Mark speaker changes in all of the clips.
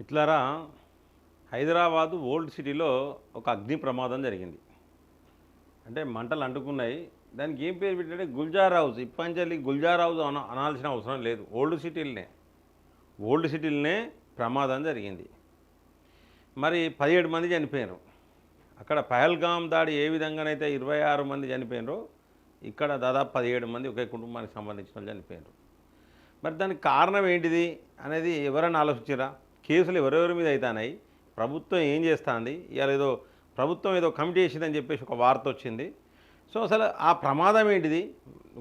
Speaker 1: మిత్లారా Hyderabad old సిటీలో ఒక అగ్ని ప్రమాదం జరిగింది. అంటే మంటలు అంటుకున్నాయి. దానికి ఏం పేరు పెట్టారంటే గుల్జార్ హౌస్ ఇప్పంచల్లి గుల్జార్ హౌస్ అన అనాల్సిన అవసరం లేదు. ఓల్డ్ సిటీలనే. ఓల్డ్ సిటీలనే ప్రమాదం జరిగింది. మరి పదిహేడు మంది చనిపోయారు అక్కడ పహల్గాం దాడి ఏ విధంగానైతే ఇరవై ఆరు మంది చనిపోయినారో ఇక్కడ దాదాపు పదిహేడు మంది ఒకే కుటుంబానికి సంబంధించిన వాళ్ళు చనిపోయారు మరి దానికి కారణం ఏంటిది అనేది ఎవరైనా ఆలోచించరా? కేసులు ఎవరెవరి మీద అవుతున్నాయి ప్రభుత్వం ఏం చేస్తుంది? ఇవాళ ఏదో ప్రభుత్వం ఏదో కమిటీ వేసిందని చెప్పేసి ఒక వార్త వచ్చింది. సో అసలు ఆ ప్రమాదం ఏంటిది?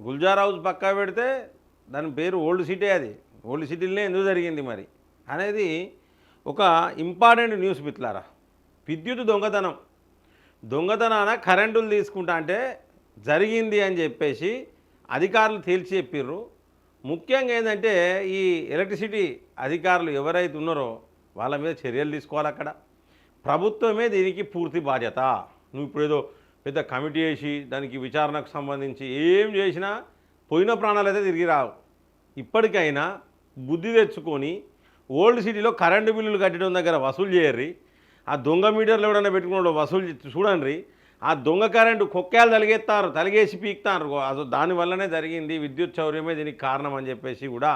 Speaker 1: గుల్జార్ హౌస్ పక్కా పెడితే దాని పేరు ఓల్డ్ సిటీ అది. ఓల్డ్ సిటీలోనే ఎందుకు జరిగింది మరి? అనేది ఒక ఇంపార్టెంట్ న్యూస్ మిత్లారా విద్యుత్ దొంగతనం. దొంగతనాన కరెంటులు తీసుకుంటా అంటే జరిగింది అని చెప్పేసి అధికారులు తేల్చి చెప్పిర్రు. ముఖ్యంగా ఏంటంటే ఈ ఎలక్ట్రిసిటీ అధికారులు ఎవరైతే ఉన్నారో వాళ్ళ మీద చర్యలు తీసుకోవాలి అక్కడ. ప్రభుత్వమే దీనికి పూర్తి బాధ్యత. నువ్వు ఇప్పుడు ఏదో పెద్ద కమిటీ వేసి దానికి విచారణకు సంబంధించి ఏం చేసినా పోయిన ప్రాణాలు అయితే తిరిగి రావు. ఇప్పటికైనా బుద్ధి తెచ్చుకొని ఓల్డ్ సిటీలో కరెంటు బిల్లులు కట్టడం దగ్గర వసూలు చేయర్రి. ఆ దొంగ మీటర్లు ఎవడన్నా పెట్టుకున్నాడు వసూలు చూడండి. ఆ దొంగ కరెంటు కొక్కేలు తలిగేస్తారు తలిగేసి పీక్తారు. అసలు దానివల్లనే జరిగింది. విద్యుత్ చౌర్యమే దీనికి కారణం అని చెప్పేసి కూడా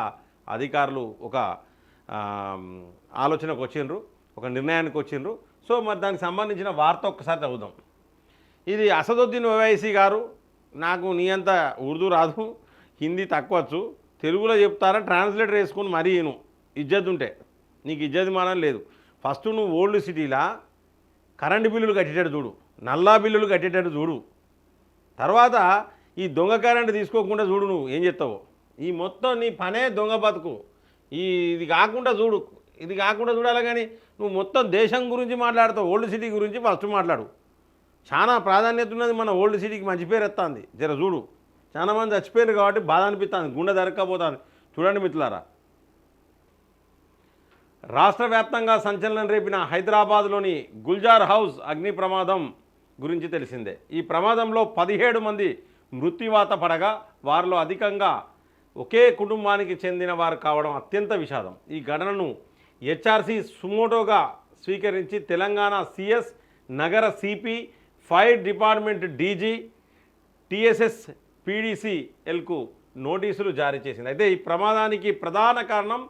Speaker 1: అధికారులు ఒక ఆలోచనకు వచ్చిండ్రు ఒక నిర్ణయానికి వచ్చిండ్రు. సో మరి దానికి సంబంధించిన వార్త ఒక్కసారి చదువుదాం. ఇది అసదుద్దీన్ ఓవైసీ గారు నాకు నీ అంత ఉర్దూ రాదు హిందీ తక్కువచ్చు తెలుగులో చెప్తారా ట్రాన్స్లేటర్ వేసుకుని మరీ నేను ఇజ్జత్ ఉంటే. నీకు ఇజ్జత్ మానం లేదు. ఫస్ట్ నువ్వు ఓల్డ్ సిటీలా కరెంటు బిల్లులు కట్టేటట్టు చూడు. నల్లా బిల్లులు కట్టేటట్టు చూడు. తర్వాత ఈ దొంగ కరెంటు తీసుకోకుండా చూడు నువ్వు ఏం చెప్తావు ఈ మొత్తం నీ పనే దొంగ బతుకు. ఈ ఇది కాకుండా చూడు ఇది కాకుండా చూడాలి కానీ నువ్వు మొత్తం దేశం గురించి మాట్లాడతావు ఓల్డ్ సిటీ గురించి ఫస్ట్ మాట్లాడు. చాలా ప్రాధాన్యత ఉన్నది మన ఓల్డ్ సిటీకి మంచి పేరు ఎత్తాంది. జర చూడు. చాలా మంది చచ్చిపోయారు కాబట్టి బాధ అనిపిస్తుంది గుండె దరక్కపోతుంది. చూడండి మిత్రులారా. రాష్ట్ర వ్యాప్తంగా సంచలనం రేపిన హైదరాబాద్లోని గుల్జార్ హౌస్ అగ్ని ప్రమాదం గురించి తెలిసిందే. ఈ ప్రమాదంలో పదిహేడు మంది మృత్యువాత పడగా వారిలో అధికంగా ఒకే కుటుంబానికి చెందిన వారు కావడం అత్యంత విషాదం. ఈ ఘటనను హెచ్ఆర్సీ సుమోటోగా స్వీకరించి తెలంగాణ సిఎస్ నగర CP fire department DG TSS పీడీసీఎల్కు నోటీసులు జారీ చేసింది. అయితే ఈ ప్రమాదానికి ప్రధాన కారణం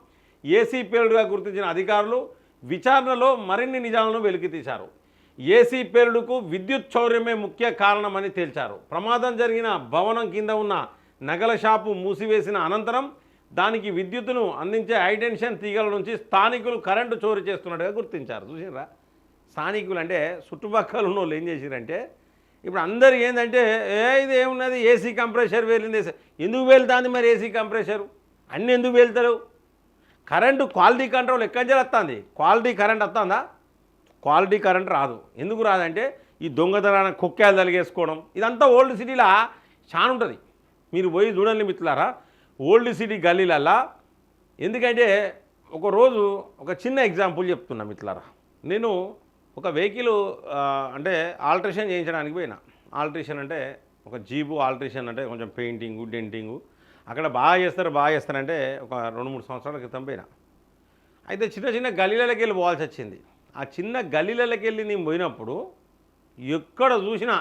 Speaker 1: ఏసీ పేలుడుగా గుర్తించిన అధికారులు విచారణలో మరిన్ని నిజాలను వెలికితీశారు. ఏసీ పేలుడుకు విద్యుత్ చౌర్యమే ముఖ్య కారణమని తేల్చారు. ప్రమాదం జరిగిన భవనం కింద ఉన్న నగల షాపు మూసివేసిన అనంతరం దానికి విద్యుత్తును అందించే హైటెన్షన్ తీగల నుంచి స్థానికులు కరెంటు చోరీ చేస్తున్నట్టుగా గుర్తించారు. చూసిరా స్థానికులు అంటే చుట్టుపక్కల ఉన్న వాళ్ళు ఏం చేసిరంటే ఇప్పుడు అందరు ఏంటంటే ఏ ఇది ఏమున్నది? ఏసీ కంప్రెషర్ వేలింది. ఎందుకు వెళ్తుంది మరి ఏసీ కంప్రెషరు? అన్నీ ఎందుకు వెళ్తారు కరెంటు క్వాలిటీ కంట్రోల్ ఎక్కడి నుంచి వస్తుంది? క్వాలిటీ కరెంట్ వస్తుందా? క్వాలిటీ కరెంట్ రాదు. ఎందుకు రాదంటే ఈ దొంగతనాన కుక్కాలు తలిగేసుకోవడం. ఇదంతా ఓల్డ్ సిటీలా చాలా ఉంటుంది. మీరు పోయి చూడండి మిత్రులారా ఓల్డ్ సిటీ గల్లీలల్లా. ఎందుకంటే ఒక రోజు ఒక చిన్న ఎగ్జాంపుల్ చెప్తున్నా మిత్రులారా. నేను ఒక వెహికల్ అంటే ఆల్ట్రేషన్ చేయించడానికి పోయినా. ఆల్ట్రేషన్ అంటే ఒక జీబు ఆల్ట్రేషన్ అంటే కొంచెం పెయింటింగు డెంటింగు. అక్కడ బాగా చేస్తారు బాగా చేస్తారంటే ఒక రెండు మూడు సంవత్సరాల క్రితం పోయినా. అయితే చిన్న చిన్న గలీలకి వెళ్ళి పోవాల్సి వచ్చింది. ఆ చిన్న గలీలకి వెళ్ళి నేను పోయినప్పుడు ఎక్కడ చూసినా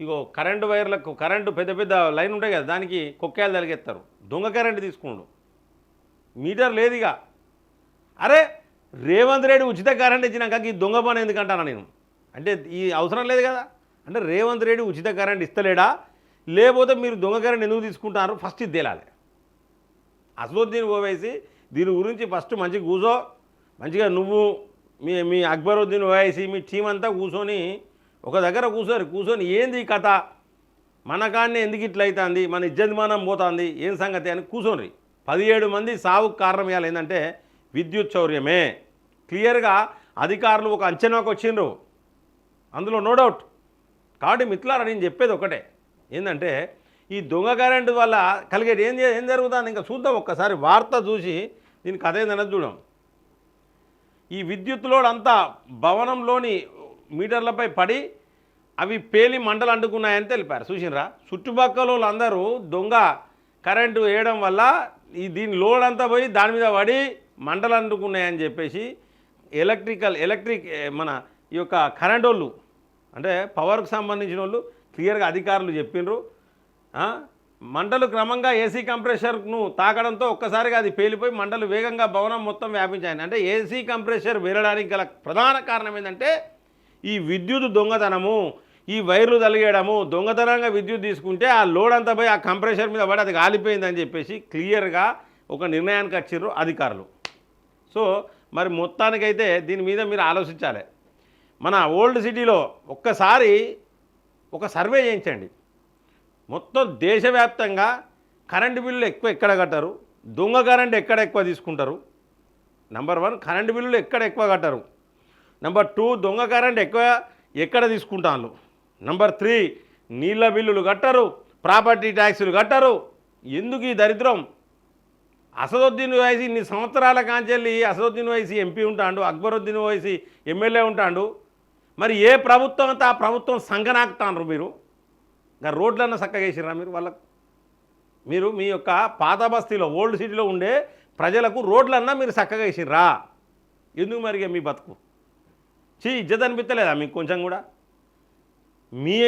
Speaker 1: ఇగో కరెంటు వైర్లకు కరెంటు పెద్ద పెద్ద లైన్ ఉంటాయి కదా దానికి కొక్కాయలు తలిగేస్తారు. దొంగ కరెంటు తీసుకున్నాడు. మీటర్ లేదుగా అరే రేవంత్ రెడ్డి ఉచిత కరెంట్ ఇచ్చినాక ఈ దొంగ పని ఎందుకంటానా నేను? అంటే ఈ అవసరం లేదు కదా? అంటే రేవంత్ రెడ్డి ఉచిత కరెంట్ ఇస్తలేడా? లేకపోతే మీరు దొంగ కరెంట్ ఎందుకు తీసుకుంటారు? ఫస్ట్ ఇది తేలాలి. అసలు దీన్ని పోవేసి దీని గురించి ఫస్ట్ మంచిగా కూర్చో మంచిగా నువ్వు మీ మీ అక్బరుద్దీన్ ఓవైసీ మీ టీం అంతా కూర్చొని ఒక దగ్గర కూర్చోరు కూర్చొని ఏంది ఈ కథ? మన కాడనే ఎందుకు ఇట్లా అవుతుంది మన ఇజ్జతమానం పోతుంది? ఏం సంగతి అని కూర్చోండి పదిహేడు మంది సావుకు కారణం ఇవ్వాలి ఏంటంటే విద్యుత్ చౌర్యమే. క్లియర్గా అధికారులు ఒక అంచనాకు వచ్చిండ్రు. అందులో నో డౌట్. కాబట్టి మిత్రులారా నేను చెప్పేది ఒకటే. ఏంటంటే ఈ దొంగ కరెంటు వల్ల కలిగేది ఏం ఏం జరుగుతుంది? ఇంకా చూద్దాం ఒక్కసారి వార్త చూసి దీని కథ ఏందన్నది చూడం. ఈ విద్యుత్ లోడ్ అంతా భవనంలోని మీటర్లపై పడి అవి పేలి మంటలు అంటుకున్నాయని తెలిపారు. చూసినరా? చుట్టుపక్కల వాళ్ళందరూ దొంగ కరెంటు వేయడం వల్ల ఈ దీని లోడ్ అంతా పోయి దాని మీద పడి మంటలు అంటుకున్నాయని చెప్పేసి ఎలక్ట్రికల్ ఎలక్ట్రిక్ మన ఈ యొక్క కరెంట్ వాళ్ళు అంటే పవర్కు సంబంధించిన వాళ్ళు క్లియర్గా అధికారులు చెప్పిండ్రు మంటలు క్రమంగా ఏసీ కంప్రెషర్ను తాకడంతో ఒక్కసారిగా అది పేలిపోయి మంటలు వేగంగా భవనం మొత్తం వ్యాపించాయి. అంటే ఏసీ కంప్రెషర్ వేరడానికి గల ప్రధాన కారణం ఏంటంటే ఈ విద్యుత్ దొంగతనము ఈ వైర్లు తలిగేయడము దొంగతనంగా విద్యుత్ తీసుకుంటే ఆ లోడ్ అంతా పోయి ఆ కంప్రెషర్ మీద పడి అది కాలిపోయిందని చెప్పేసి క్లియర్గా ఒక నిర్ణయానికి వచ్చిర్రు అధికారులు. సో మరి మొత్తానికైతే దీని మీద మీరు ఆలోచించాలి. మన ఓల్డ్ సిటీలో ఒక్కసారి ఒక సర్వే చేయించండి. మొత్తం దేశవ్యాప్తంగా కరెంటు బిల్లులు ఎక్కువ ఎక్కడ కట్టరు? దొంగ కరెంట్ ఎక్కడ ఎక్కువ తీసుకుంటారు? నెంబర్ వన్ కరెంటు బిల్లులు ఎక్కడ ఎక్కువ కట్టరు? నెంబర్ టూ దొంగ కరెంట్ ఎక్కువ ఎక్కడ తీసుకుంటాను నెంబర్ త్రీ నీళ్ళ బిల్లులు కట్టరు ప్రాపర్టీ ట్యాక్సులు కట్టరు. ఎందుకు ఈ దరిద్రం? అసదుద్దీన్ వయసి ఇన్ని సంవత్సరాల కాంచెల్లి అసదుద్దీన్ వయసి ఎంపీ ఉంటాడు అక్బరుద్దీన్ వయసి ఎమ్మెల్యే ఉంటాడు. మరి ఏ ప్రభుత్వం అంతా ఆ ప్రభుత్వం సంగనాకుతాండ్రు మీరు? ఇంకా రోడ్లన్నా చక్కగా వేసిరా మీరు వాళ్ళకు? మీరు మీ యొక్క పాత బస్తీలో ఓల్డ్ సిటీలో ఉండే ప్రజలకు రోడ్లన్నా మీరు చక్కగా వేసిర్రా? ఎందుకు మరిగా మీ బతుకు? చీ ఇజ్జత్ అనిపించలేదా మీకు కొంచెం కూడా? మీ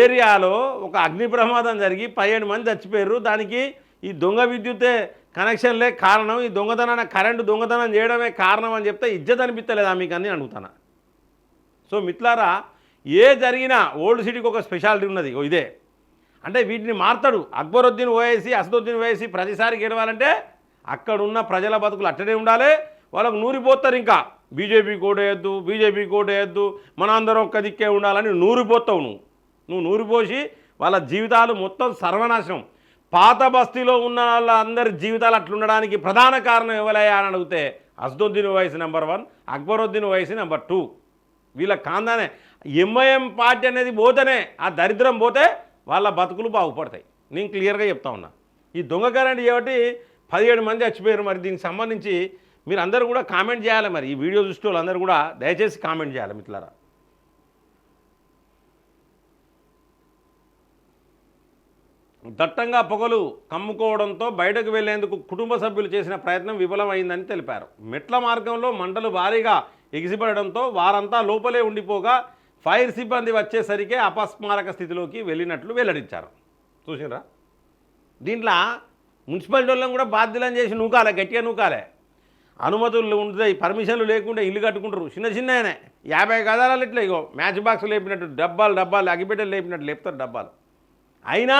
Speaker 1: ఏరియాలో ఒక అగ్ని ప్రమాదం జరిగి పదిహేడు మంది చచ్చిపోయారు దానికి ఈ దొంగ విద్యుతే కనెక్షన్లే కారణం. ఈ దొంగతనాన్ని కరెంటు దొంగతనం చేయడమే కారణం అని చెప్తే ఇజ్జత్ అనిపించలేదా మీకు అని అడుగుతాను? సో మిత్లారా ఏ జరిగినా ఓల్డ్ సిటీకి ఒక స్పెషాలిటీ ఉన్నది. ఇదే. అంటే వీటిని మార్తాడు. అక్బరుద్దీన్ ఓవేసి అసదుద్దీన్ ఓవేసి ప్రతిసారి గెలవాలంటే అక్కడ ఉన్న ప్రజల బతుకులు అట్టనే ఉండాలి. వాళ్ళకు నూరిపోతారు ఇంకా. బీజేపీ కోటేయద్దు బీజేపీ కోటేయద్దు మన అందరం ఒక్క దిక్కే ఉండాలని నూరిపోతావు నువ్వు. నువ్వు నూరిపోసి వాళ్ళ జీవితాలు మొత్తం సర్వనాశనం. పాత బస్తీలో ఉన్న వాళ్ళందరి జీవితాలు అట్లుండడానికి ప్రధాన కారణం ఎవరయ్యా అని అడిగితే అసదుద్దీన్ వయసు నెంబర్ వన్ అక్బరుద్దీన్ వయసు నెంబర్ టూ. వీళ్ళ కాందానే. ఎంఐఎం పార్టీ అనేది పోతేనే ఆ దరిద్రం పోతే వాళ్ళ బతుకులు బాగుపడతాయి. నేను క్లియర్గా చెప్తా ఉన్నా. ఈ దొంగ కరెంట్ కాబట్టి పదిహేడు మంది చచ్చిపోయారు మరి. దీనికి సంబంధించి మీరు అందరూ కూడా కామెంట్ చేయాలి మరి. ఈ వీడియో చూసే వాళ్ళందరూ కూడా దయచేసి కామెంట్ చేయాలి మిత్రులారా. దట్టంగా పొగలు కమ్ముకోవడంతో బయటకు వెళ్ళేందుకు కుటుంబ సభ్యులు చేసిన ప్రయత్నం విఫలమైందని తెలిపారు. మెట్ల మార్గంలో మంటలు భారీగా ఎగిసిపడడంతో వారంతా లోపలే ఉండిపోగా ఫైర్ సిబ్బంది వచ్చేసరికి అపస్మారక స్థితిలోకి వెళ్ళినట్లు వెల్లడించారు. చూసినరా దీంట్లో మున్సిపాలిటీ వాళ్ళని కూడా బాధ్యులను చేసి నూకాలే గట్టిగా నూకాలే. అనుమతులు ఉంటాయి పర్మిషన్లు లేకుండా ఇల్లు కట్టుకుంటారు. చిన్న చిన్ననే యాభై గదాలు ఇట్లా ఇగో మ్యాచ్ బాక్స్ లేపినట్టు డబ్బాలు డబ్బాలు అగిబిడ్డలు లేపినట్టు లేపుతారు డబ్బాలు. అయినా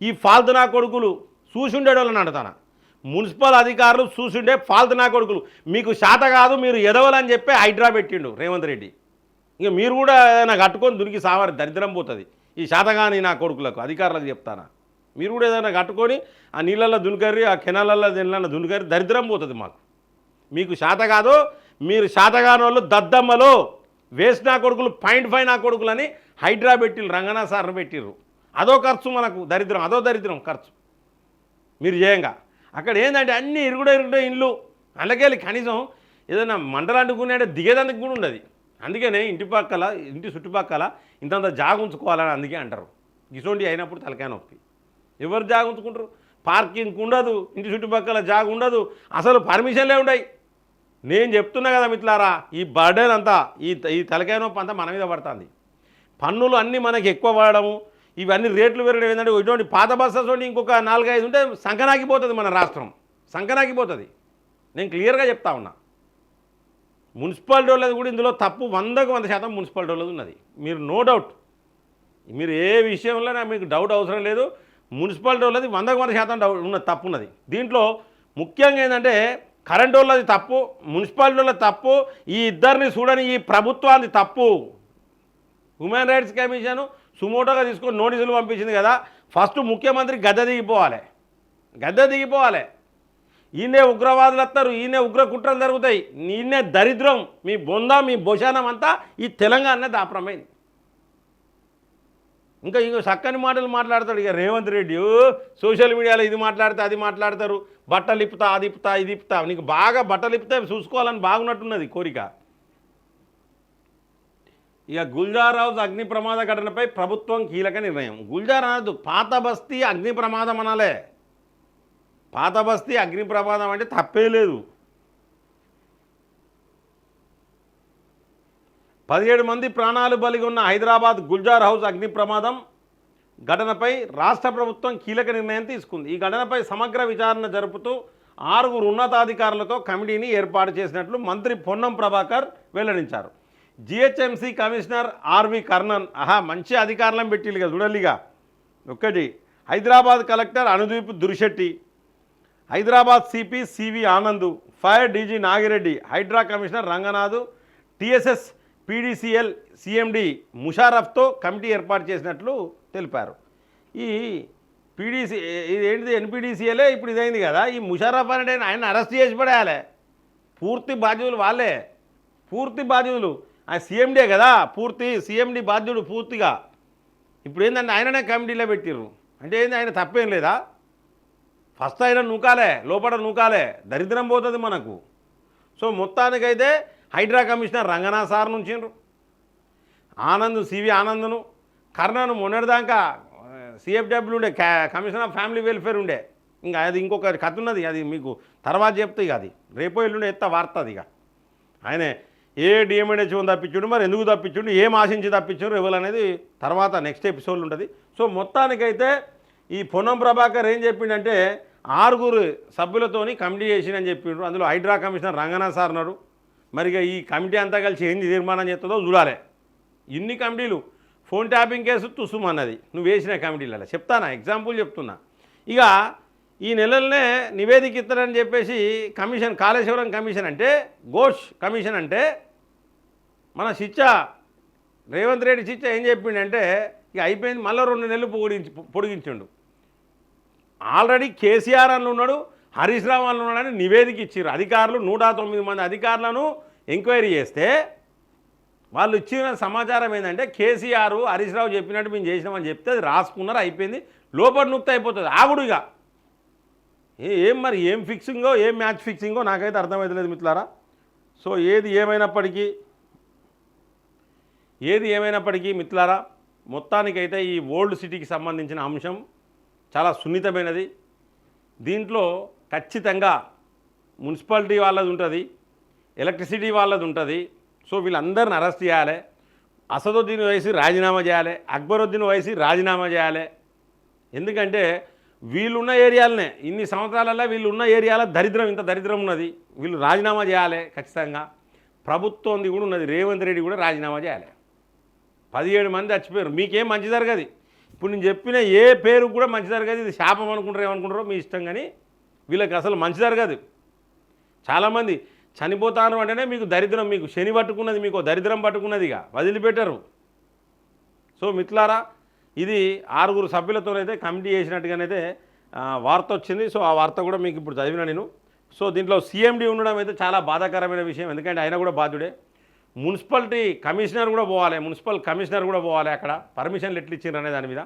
Speaker 1: ఈ ఫాల్తునా కొడుకులు చూసుండేటోళ్ళని అంటాను మున్సిపల్ అధికారులు చూసుండే ఫాల్తునా కొడుకులు. మీకు శాత కాదు మీరు ఎదవలని చెప్పి హైడ్రా పెట్టిండు రేవంత్ రెడ్డి. ఇక మీరు కూడా ఏదైనా కట్టుకొని దునికి సావారి దరిద్రం పోతుంది. ఈ శాతగాని నా కొడుకులకు అధికారులకు చెప్తానా? మీరు కూడా ఏదైనా కట్టుకొని ఆ నీళ్ళల్లో దునికర్రి ఆ కెనాలల్లో దీనిలో దునికర్రి దరిద్రం పోతుంది మాకు. మీకు శాత కాదు మీరు శాతగాని వాళ్ళు దద్దమ్మలు వేస్ట్ నా కొడుకులు పాయింట్ ఫైవ్ నా కొడుకులని హైడ్రా పెట్టిర్రు రంగనా సార్ని పెట్టిర్రు. అదో ఖర్చు మనకు దరిద్రం అదో దరిద్రం ఖర్చు. మీరు చేయంగా. అక్కడ ఏంటంటే అన్ని ఇరుగుడే ఇరుగుడే ఇండ్లు. అందుకే కనీసం ఏదైనా మంటలు అంటుకునే దిగేదానికి కూడా ఉండదు. అందుకనే ఇంటి పక్కల ఇంటి చుట్టుపక్కల ఇంతంత జాగ ఉంచుకోవాలని అందుకే అంటారు. ఇటువంటి అయినప్పుడు తలకాయ నొప్పి. ఎవరు జాగ ఉంచుకుంటారు? పార్కింగ్ ఉండదు ఇంటి చుట్టుపక్కల జాగ ఉండదు అసలు పర్మిషన్లే ఉండయి. నేను చెప్తున్నా కదా మిట్లారా ఈ బర్డెన్ అంతా ఈ ఈ తలకాయ నొప్పి అంతా మన మీద పడుతుంది. పన్నులు అన్నీ మనకి ఎక్కువ పడడము ఇవన్నీ రేట్లు పెరగడం ఏంటంటే ఇటువంటి పాత బస్సెస్ ఉండి ఇంకొక నాలుగైదు ఉంటే సంకనాకిపోతుంది మన రాష్ట్రం. సంకనాకిపోతుంది. నేను క్లియర్గా చెప్తా ఉన్నా. మున్సిపాలిటీ వాళ్ళది కూడా ఇందులో తప్పు వందకు వంద శాతం మున్సిపాలిటీ వాళ్ళది ఉన్నది. మీరు నో డౌట్. మీరు ఏ విషయంలో మీకు డౌట్ అవసరం లేదు. మున్సిపాలిటీ వాళ్ళది వందకు వంద శాతం డౌట్ ఉన్నది తప్పు ఉన్నది. దీంట్లో ముఖ్యంగా ఏంటంటే కరెంట్ వాళ్ళది తప్పు మున్సిపాలిటీ వాళ్ళది తప్పు ఈ ఇద్దరిని చూడని ఈ ప్రభుత్వాన్ని తప్పు. హ్యూమన్ రైట్స్ కమిషన్ సుమోటోగా తీసుకొని నోటీసులు పంపించింది కదా. ఫస్ట్ ముఖ్యమంత్రి గద్దె దిగిపోవాలి. గద్దె దిగిపోవాలి. ఈయనే ఉగ్రవాదులు వస్తారు ఈయనే ఉగ్ర కుట్రలు జరుగుతాయి. ఈయనే దరిద్రం మీ బొంద మీ భోజనం అంతా ఈ తెలంగాణ దాపరమైంది. ఇంకా ఇంకో చక్కని మాటలు మాట్లాడతాడు ఇక రేవంత్ రెడ్డి. సోషల్ మీడియాలో ఇది మాట్లాడితే అది మాట్లాడతారు. బట్టలు ఇప్పుతా అది ఇప్పుతా ఇది ఇప్పుతా నీకు బాగా బట్టలు ఇప్పితే చూసుకోవాలని బాగున్నట్టున్నది కోరిక. ఇక గుల్జారావు అగ్ని ప్రమాద ఘటనపై ప్రభుత్వం కీలక నిర్ణయం. గుల్జార్ అనదు పాత బస్తీ అగ్ని ప్రమాదం అనాలే. పాత బస్తీ అగ్ని ప్రమాదం అంటే తప్పే లేదు. పదిహేడు మంది ప్రాణాలు బలిగి ఉన్న హైదరాబాద్ గుల్జార్ హౌస్ అగ్ని ప్రమాదం ఘటనపై రాష్ట్ర ప్రభుత్వం కీలక నిర్ణయం తీసుకుంది. ఈ ఘటనపై సమగ్ర విచారణ జరుపుతూ ఆరుగురు ఉన్నతాధికారులతో కమిటీని ఏర్పాటు చేసినట్లు మంత్రి పొన్నం ప్రభాకర్ వెల్లడించారు. జిహెచ్ఎంసీ కమిషనర్ ఆర్వి కర్ణన్ ఆహా మంచి అధికారులను పెట్టిల్లుగా చూడలిగా ఒకటి Hyderabad collector Anudeep Durishetty Hyderabad CP CV Anand fire DG Nagireddy Hydraa commissioner Ranganath TSS PDCL CMD ముషారఫ్తో committee ఏర్పాటు చేసినట్లు తెలిపారు. ఈ పీడీసీ ఇది ఏంటిది ఎన్పీడీసీఎలే ఇప్పుడు ఇదైంది కదా? ఈ ముషారఫ్ అనేది ఆయన అరెస్ట్ చేసి పడేయాలి. పూర్తి బాధ్యులు వాళ్ళే. పూర్తి బాధ్యులు. ఆయన సీఎండే కదా? పూర్తి సీఎండి బాధ్యుడు పూర్తిగా. ఇప్పుడు ఏంటంటే ఆయననే కమిటీలో పెట్టిర్రు. అంటే ఏంది ఆయన తప్పేం లేదా? ఫస్ట్ అయినా నూకాలే లోపల నూకాలే దరిద్రం పోతుంది మనకు. సో మొత్తానికైతే హైడ్రా కమిషనర్ రంగనా సార్ నుంచిండ్రు. ఆనంద్ సివి ఆనంద్ను కర్ణను మొన్నటిదాకా సిఎఫ్డబ్ల్యూ ఉండే కా- కమిషన్ ఆఫ్ ఫ్యామిలీ వెల్ఫేర్ ఉండే. ఇంకా అది ఇంకొక కథ ఉన్నది అది మీకు తర్వాత చెప్తే ఇక అది. రేపో ఎల్లుండే ఎత్త వార్త అది ఇక. ఆయనే ఏ డిఎంఎన్హెచ్ఓ తప్పించుండు మరి ఎందుకు తప్పించుండు ఏం ఆశించి తప్పించారు ఎవరు అనేది తర్వాత నెక్స్ట్ ఎపిసోడ్ ఉంటుంది. సో మొత్తానికైతే ఈ పొన్నం ప్రభాకర్ ఏం చెప్పిండంటే ఆరుగురు సభ్యులతోని కమిటీ చేసిందని చెప్పిండ్రు. అందులో హైడ్రా కమిషనర్ రంగనాథ్ సార్ అన్నారు మరి ఇక ఈ కమిటీ అంతా కలిసి ఏంది తీర్మానం చేస్తుందో చూడాలి. ఇన్ని కమిటీలు ఫోన్ ట్యాపింగ్ కేసు తుసుమన్నది నువ్వు వేసిన కమిటీలలో. చెప్తానా? ఎగ్జాంపుల్ చెప్తున్నా. ఇక ఈ నెలలనే నివేదిక ఇస్తారని చెప్పేసి కమిషన్ కాళేశ్వరం కమిషన్ అంటే ఘోష్ కమిషన్ అంటే మన శిక్ష రేవంత్ రెడ్డి శిక్ష ఏం చెప్పిండంటే ఇక అయిపోయింది మళ్ళీ రెండు నెలలు పొడిగించి పొడిగించిండు. ఆల్రెడీ కేసీఆర్ అని ఉన్నాడు హరీష్ రావు అని ఉన్నాడని నివేదిక ఇచ్చారు అధికారులు నూట తొమ్మిది మంది అధికారులను ఎంక్వైరీ చేస్తే వాళ్ళు ఇచ్చిన సమాచారం ఏంటంటే కేసీఆర్ హరీష్ రావు చెప్పినట్టు మేము చేసినామని చెప్తే అది రాసుకున్నారు అయిపోయింది. లోపల నొక్కితే అయిపోతుంది. ఆగుడుగా ఇక. ఏ- ఏం మరి ఏం ఫిక్సింగో ఏం మ్యాచ్ ఫిక్సింగో నాకైతే అర్థమవుతలేదు మిత్రులారా. సో ఏది ఏమైనప్పటికీ ఏది ఏమైనప్పటికీ మిత్రులారా మొత్తానికైతే ఈ ఓల్డ్ సిటీకి సంబంధించిన అంశం చాలా సున్నితమైనది. దీంట్లో ఖచ్చితంగా మున్సిపాలిటీ వాళ్ళది ఉంటుంది ఎలక్ట్రిసిటీ వాళ్ళది ఉంటుంది. సో వీళ్ళందరిని అరెస్ట్ చేయాలి. అసదుద్దీన్ వయసు రాజీనామా చేయాలి. అక్బరుద్దీన్ వయసు రాజీనామా చేయాలి. ఎందుకంటే వీళ్ళున్న ఏరియాలనే ఇన్ని సంవత్సరాలలో వీళ్ళు ఉన్న ఏరియాల దరిద్రం ఇంత దరిద్రం ఉన్నది. వీళ్ళు రాజీనామా చేయాలి ఖచ్చితంగా. ప్రభుత్వంది కూడా ఉన్నది. రేవంత్ రెడ్డి కూడా రాజీనామా చేయాలి. పదిహేడు మంది చచ్చిపోయారు. మీకేం మంచి జరగదు. ఇప్పుడు నేను చెప్పిన ఏ పేరు కూడా మంచి జరగదు ఇది శాపం అనుకుంటారు ఏమనుకుంటారో మీ ఇష్టం కానీ వీళ్ళకి అసలు మంచి జరగదు చాలామంది చనిపోతాను అంటేనే మీకు దరిద్రం మీకు శని పట్టుకున్నది మీకు దరిద్రం పట్టుకున్నదిగా వదిలిపెట్టరు. సో మిత్రులారా ఇది ఆరుగురు సభ్యులతోనైతే కమిటీ చేసినట్టుగానైతే వార్త వచ్చింది. సో ఆ వార్త కూడా మీకు ఇప్పుడు చదివిన నేను. సో దీంట్లో సీఎండీ ఉండడం అయితే చాలా బాధాకరమైన విషయం. ఎందుకంటే ఆయన కూడా బాధ్యుడే. మున్సిపాలిటీ కమిషనర్ కూడా పోవాలి మున్సిపల్ కమిషనర్ కూడా పోవాలి అక్కడ. పర్మిషన్లు ఎట్లు ఇచ్చిండ్రు అనే దాని మీద.